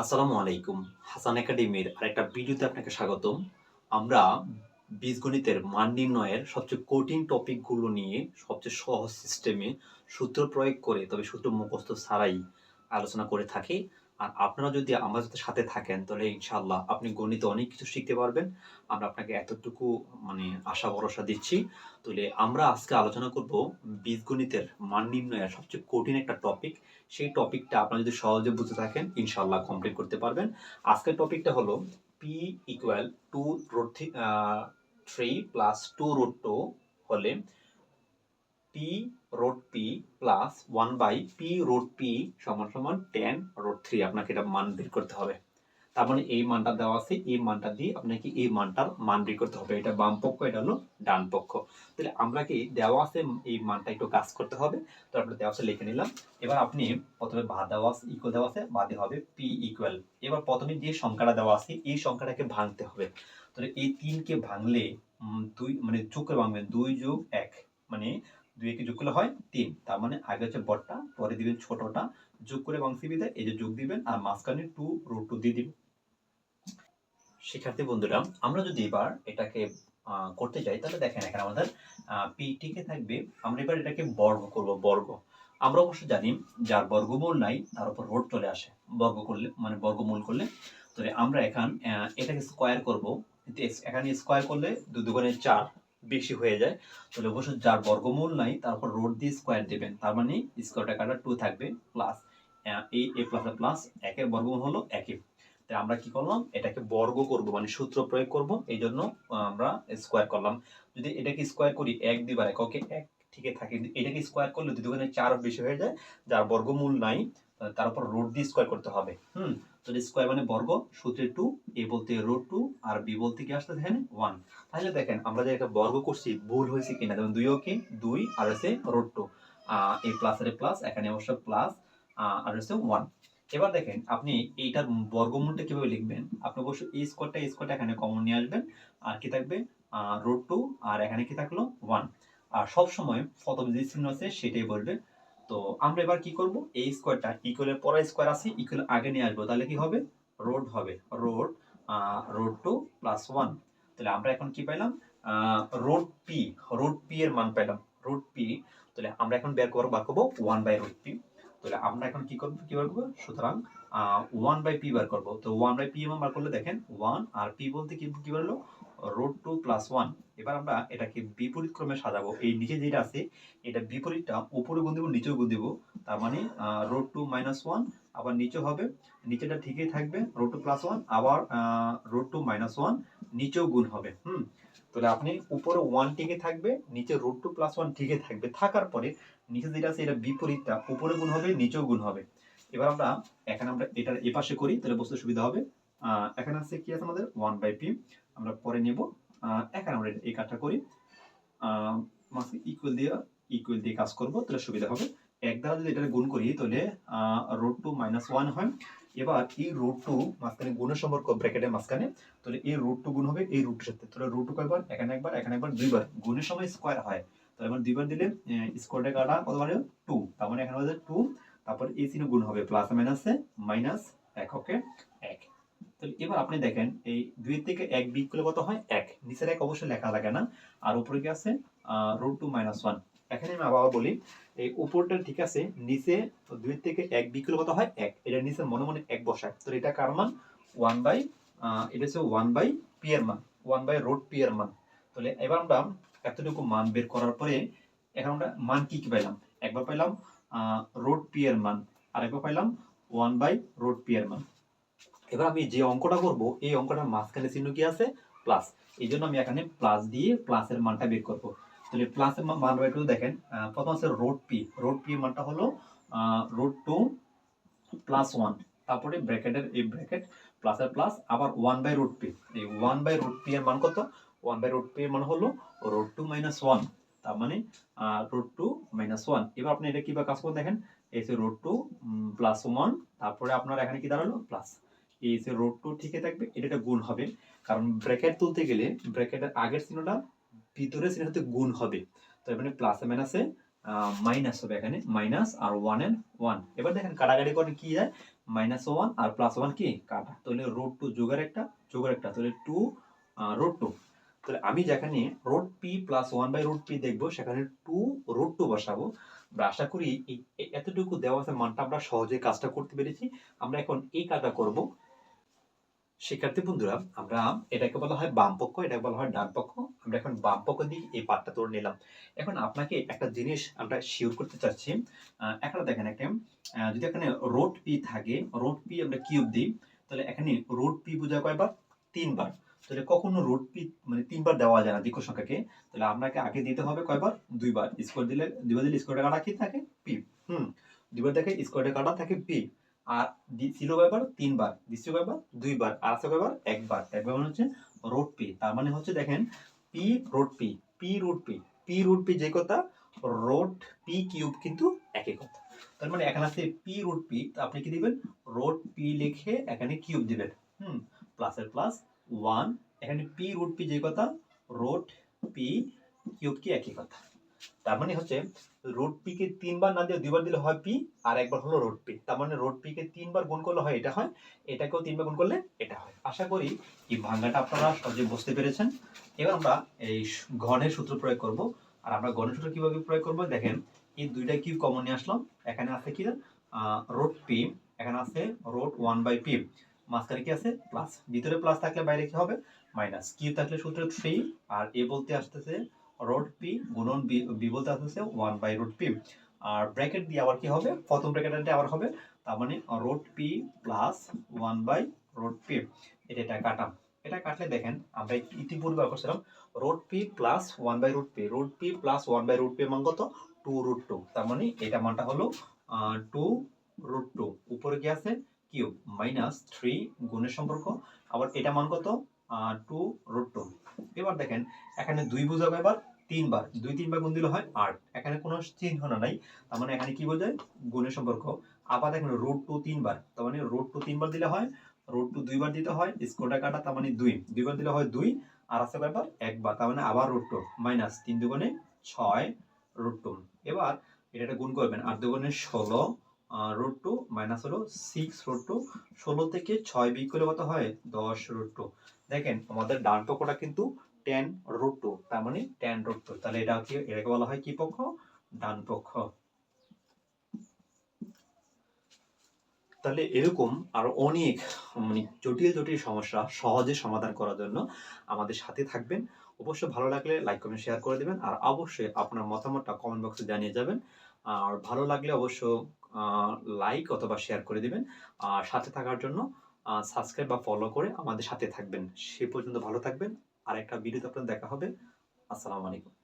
আসসালামু আলাইকুম। হাসান একাডেমির আরেকটা ভিডিওতে আপনাকে স্বাগতম। আমরা বীজগণিতের মান নির্ণয়ের সবচেয়ে কঠিন টপিকগুলো নিয়ে, সবচেয়ে সহজ সিস্টেমে সূত্র প্রয়োগ করে, তবে সূত্র মুখস্থ ছাড়াই আলোচনা করে থাকি। আর আপনারা যদি আমাদের সাথে থাকেন, তাহলে ইনশাআল্লাহ আপনি গণিতে অনেক কিছু শিখতে পারবেন। আমরা আপনাকে এতটুকু মানে আশা ভরসা দিচ্ছি। তাহলে আমরা আজকে আলোচনা করব বীজগণিতের মান নির্ণয়ের সবচেয়ে কঠিন একটা টপিক সেই টপিকটা আপনারা যদি সহজে বুঝতে থাকেন ইনশাল্লাহ কমপ্লিট করতে পারবেন। আজকের টপিকটা হলো P equal to root three plus two root two হলে P root P plus one by P root P সমান সমান টেন রোড থ্রি আপনাকে এটা মান বের করতে হবে। তার মানে এই মানটা দেওয়া আছে, এই মানটা দিয়ে আপনাকে এই মানটার মান বের করতে হবে। এটা বাম পক্ষ, এটা হলো ডান পক্ষ। তাহলে আমরা কি দেওয়া আছে, এই মানটা একটু কাজ করতে হবে। তারপরে দেওয়া আছে লিখে নিলাম। এবার আপনি প্রথমে ভাত দেওয়া আছে ইকুয়াল দেওয়া আছে বাদে হবে পি ইকুয়াল এবার প্রথমে যে সংখ্যাটা দেওয়া আছে, এই সংখ্যাটাকে ভাঙতে হবে। তাহলে এই তিনকে ভাঙলে দুই মানে যোগ করে ভাঙবেন দুই যোগ এক মানে দুই একে যোগ করলে হয় তিন। তার মানে আগে হচ্ছে বড়টা, পরে দিবেন ছোটটা। যোগ করে ভাঙছি বিদায় এই যে যোগ দিবেন আর মাঝখানে টু রুট টু দিয়ে দিবেন। শিক্ষার্থী বন্ধুরা, আমরা যদি এবার এটাকে করতে চাই তাহলে দেখেন এখানে আমাদের পি টিকে থাকবে, আমরা এবার এটাকে বর্গ করব, বর্গ। আমরা অবশ্য জানি যার বর্গমূল নাই, তার উপর রোড চলে আসে। বর্গ করলে মানে বর্গমূল করলে। তাহলে আমরা এখন এটাকে স্কোয়ার করব। এখানে স্কোয়ার করলে দু দুগুণে চার বেশি হয়ে যায়। তাহলে অবশ্য যার বর্গমূল নাই তারপর রোড দিয়ে স্কোয়ার দিবেন। তার মানে স্কোয়ারটা কাটা টু থাকবে প্লাস এই এ প্লাস প্লাস একের বর্গমূল হলো একই তাই আমরা কি করলাম? এটাকে বর্গ করব মানে সূত্র প্রয়োগ করব। এই জন্য আমরা স্কোয়ার করলাম। যদি এটাকে স্কোয়ার করি, এক দুইবার এককে এক ঠিকই থাকে। এটাকে স্কোয়ার করলে দুই দুগুণে চার বেশি হয়ে যায়, যার বর্গমূল নাই, তার উপর রুট দিয়ে স্কোয়ার করতে হবে। হুম? তো স্কোয়ার মানে বর্গ, সূত্রে টু এ বলতে রুট টু আর বি বলতে কি আসতে দেখেন ওয়ান তাহলে দেখেন, আমরা যে একটা বর্গ করছি, ভুল হয়েছে কিনা? যেমন দুই ওকে, দুই, আর হচ্ছে রুট টু এ প্লাস এর প্লাস এখানে অবশ্য প্লাস আর ওয়ান এবার দেখেন, আপনি এইটার বর্গমূলটা কীভাবে লিখবেন? আপনি অবশ্যই এই স্কোয়ারটা এই স্কোয়ারটা এখানে কমন নিয়ে আসবেন। আর কি থাকবে? রোড টু আর এখানে কি থাকল? ওয়ান আর সব সময় প্রথম যে চিহ্ন আছে, সেটাই বলবে। তো আমরা এবার কি করব? এই স্কোয়ারটা ইকুয়ালের পরে স্কোয়ার আছে ইকুয়াল আগে নিয়ে আসব। তাহলে কি হবে? রোড হবে। Root root two plus one তাহলে আমরা এখন কি পাইলাম? রোড পি রোড পি এর মান পাইলাম। রোড পি তাহলে আমরা এখন বের করব, বার করব ওয়ান বাই রোড পি তাহলে আমরা এখন কি করব, কি বার করব? সুতরাং ওয়ান বাই পি বার করব। তো ওয়ান বাই পি বার করলে দেখেন ওয়ান আর পি বলতে কি কি বলল রোড টু প্লাস ওয়ান এবার আমরা এটাকে বিপরীত ক্রমে সাজাবো। এই নিচে যেটা আছে, এটা বিপরীতটা উপরে গুণ দেবো, নিচেও গুণ দেবো। তার মানে রোড টু মাইনাস ওয়ান আবার নিচে হবে। নিচেটা ঠিকই থাকবে। রোড টু প্লাস ওয়ান আবার রোড টু মাইনাস ওয়ান নিচেও গুণ হবে। হুম? তাহলে আপনি উপরে ওয়ান টিকে থাকবে, নিচে রুট টু প্লাস ওয়ান ঠিকই থাকবে। থাকার পরে নিচে যেটা আছে, এটা বিপরীতটা, উপরে গুণ হবে, নিচেও গুণ হবে। এবার আমরা, এখানে আমরা এটার এপাশে করি, তাহলে বুঝতে সুবিধা হবে। এখানে আছে কি আছে আমাদের? ওয়ান বাই পি আমরা পরে নেব। এখানে আমরা এই কাজটা করি। ইকুয়াল দিয়ে ইকুয়াল দিয়ে কাজ করব, তাহলে সুবিধা হবে। এক দ্বারা যদি এটা গুণ করি, তাহলে রোড টু মাইনাস ওয়ান হয়। এবার এই রোড টু মাঝখানে গুণের সম্পর্ক ব্র্যাকেটের মাঝখানে, তাহলে এই রোড টু গুণ হবে এই রুটের সাথে তাহলে রুট টু কয়বার? এখানে একবার এখানে একবার দুইবার। গুণের সময় স্কোয়ার হয়। তাহলে এবার দুইবার দিলে স্কোয়ারটা কাটা, কত মানে টু তার মানে এখানে হচ্ছে টু তারপর এই চিহ্ন গুণ হবে প্লাস মাইনাসে মাইনাস এক ওকে এক। তাহলে এবার আপনি দেখেন, এই দুই থেকে এক বিক করলে কত হয়? এক। নিচের এক অবশ্যই লেখা লাগে না। আর উপরে কি আছে? রোড টু মাইনাস ওয়ান এখানে আমি আবার বলি, এই উপরটা ঠিক আছে, নিচে দুই থেকে এক বিক করলে কত হয়? এক। এটা নিচে মনে মনে এক বসায়। তো এটা কার মান? ওয়ান বাই এটা হচ্ছে ওয়ান বাই পি এর মান। ওয়ান বাই রোড পি এর মান। তাহলে এবার আমরা এতটুকু মান বের করার পরে এখন আমরা মান কি কি পাইলাম? একবার পাইলাম রোড পি এর মান। আর একবার পাইলাম, ওয়ান বাই রোড পি এর মান। এবার আমি যে অঙ্কটা করব, এই অঙ্কটার মাঝখানে চিহ্ন কি আছে? প্লাস। এই জন্য আমি এখানে প্লাস দিয়ে প্লাসের মানটা বের করব। তাহলে প্লাসের মান বের করে দেখেন প্রথম আছে রোড পি রোড পি মানটা হলো রোড টু প্লাস ওয়ান তারপরে ব্র্যাকেটের এই ব্র্যাকেট প্লাসের প্লাস আবার ওয়ান বাই রুট পি এই ওয়ান বাই রুট পি এর মান কত? ওয়ান বাই রুট পি এর মান হলো রোড টু মাইনাস ওয়ান তার মানে রোড টু মাইনাস ওয়ান এবার আপনি এটা কীভাবে কাজ করে দেখেন, এই যে রোড টু প্লাস ওয়ান তারপরে আপনার এখানে কি দাঁড়াল? প্লাস এই যে রোড টু ঠিকই থাকবে, এটা গুণ হবে, কারণ ব্র্যাকেট তুলতে গেলে ব্র্যাকেটের আগের চিহ্নটা ভিতরের চিহ্নতে গুণ হবে। তো এখানে প্লাসে মাইনাসে মাইনাস হবে এখানে। মাইনাস আর ওয়ানের ওয়ান এবার দেখেন কাটাকাটি করে কি যায়? মাইনাস ওয়ান আর প্লাস ওয়ান কি? কাটা। তাহলে রোড টু যোগের একটা যোগের একটা। তাহলে টু রোড টু তাহলে আমি যেখানে root P plus one by root P দেখব, সেখানে টু রোড টু বসাবো। আমরা আশা করি এই এতটুকু দেওয়া আছে মানটা আমরা সহজে কাজটা করতে পেরেছি। আমরা এখন এই কাজটা করব। শিক্ষার্থী বন্ধুরা, আমরা এটাকে বলা হয় বাম পক্ষ, এটাকে বলা হয় ডান পক্ষ। আমরা এখন বাম পক্ষ দিয়ে এই পার্টটা তোড় নিলাম। এখন আপনাকে একটা জিনিস আমরা শিওর করতে চাচ্ছি। এখানে দেখেন একটা যদি এখানে রোড পি থাকে রোড পি আমরা কিউব দিই, তাহলে এখানে রোড পি বোঝা কয়বার? তিনবার। তাহলে কখনো রোড পি মানে তিনবার দেওয়া যায় না দ্বিতীয় সংখ্যাকে। তাহলে আপনাকে আগে দিতে হবে কয়বার? দুইবার। স্কোয়ার দিলে, দুইবার দিলে স্কোয়ারটা কাটা কি থাকে? পি হুম। দুইবার দেখে স্কোয়ারটা কাটা থাকে পি আর ছিল কয়বার? তিনবার। দ্বিতীয় কয়বার? দুইবার। আর আছে কয়বার? একবার। একবার মানে হচ্ছে রোড পি তার মানে হচ্ছে দেখেন P root P P root P P root P যে কথা রোড পি কিউব কিন্তু একই কথা। তার মানে এখানে আছে পি রুট পি তো আপনি কি দিবেন? রোড পি লিখে এখানে কিউব দিবেন। হুম প্লাসের প্লাস ওয়ান এখানে পি রুট পি যে কথা রোড পি কিউব কি একই কথা। তার মানে হচ্ছে রোড পি কে তিনবার না দিয়ে দুইবার দিলে হয় পি আর একবার হলো রোড পি তার মানে রোড পি কে তিনবার গুণ করলে হয় এটা হয়, এটাকেও তিনবার গুণ করলে এটা হয়। আশা করি এই ভাঙ্গাটা আপনারা সহজে বুঝতে পেরেছেন। এবার আমরা এই ঘনের সূত্র প্রয়োগ করব। আর আমরা ঘনের সূত্র কীভাবে প্রয়োগ করব? দেখেন, এই দুইটা কিউব কমন নিয়ে আসলাম। এখানে আছে কি? রোড পি এখানে আছে রোড ওয়ান বাই পি মাঝখানে কি আছে? প্লাস ভিতরে প্লাস থাকলে বাইরে কি হবে? মাইনাস কিউব থাকলে সূত্র থ্রি আর এ বলতে আসতেছে রোড পি গুণন বি বলতে আসতেছে ওয়ান বাই রোড পি আর ব্র্যাকেট দিয়ে আবার কি হবে? প্রথম ব্র্যাকেটে আবার হবে। তার মানে root P plus one by root P এটা এটা কাটাম এটা কাটলে দেখেন, আমরা ইতিপূর্বে করছিলাম root P plus one by root P root P plus one by root P মান কত? টু রুট টু তার মানে এটা মানটা হলো টু রুট টু উপরে কি আছে? কিউব মাইনাস থ্রি গুণের সম্পর্ক। আবার এটা মান কত? টু রুট টু এবার দেখেন, এখানে দুই বোঝাবে এবার। তিনবার, দুই, তিনবার গুণ দিলে হয় আট। এখানে কোনো চিহ্ন নাই, তার মানে এখানে কি বোঝায়? গুণের সম্পর্ক। আবার দেখেন রুট টু তিনবার, তার মানে রুট টু তিনবার দিলে হয় রুট টু দুইবার দিতে হয় স্কোরটা কাটা, তার মানে দুই। দুইবার দিলে হয় দুই, আর আছে ব্যাপার একবার, তার মানে আবার রুট টু মাইনাস তিন দুগুণে ছয় রুট টু এবার এটা গুণ করবেন, আট দুগুণে ষোলো রুট টু মাইনাস হলো সিক্স রুট টু ষোলো থেকে ছয় বিক করলে কত হয়? দশ রুট টু দেখেন, আমাদের ডান পক্ষটা কিন্তু টেন রুট টু তার মানে টেন রুট টু তাহলে এটা কি, এটাকে বলা হয় কি পক্ষ? ডান পক্ষ। তাহলে এরকম আরও অনেক মানে জটিল জটিল সমস্যা সহজে সমাধান করার জন্য আমাদের সাথে থাকবেন। অবশ্যই ভালো লাগলে লাইক কমেন্ট শেয়ার করে দিবেন আর অবশ্যই আপনার মতামতটা কমেন্ট বক্সে জানিয়ে যাবেন। আর ভালো লাগলে অবশ্য লাইক অথবা শেয়ার করে দিবেন। আর সাথে থাকার জন্য সাবস্ক্রাইব বা ফলো করে আমাদের সাথে থাকবেন। সে পর্যন্ত ভালো থাকবেন। আর একটা ভিডিওতে আপনার দেখা হবে। আসসালামু আলাইকুম।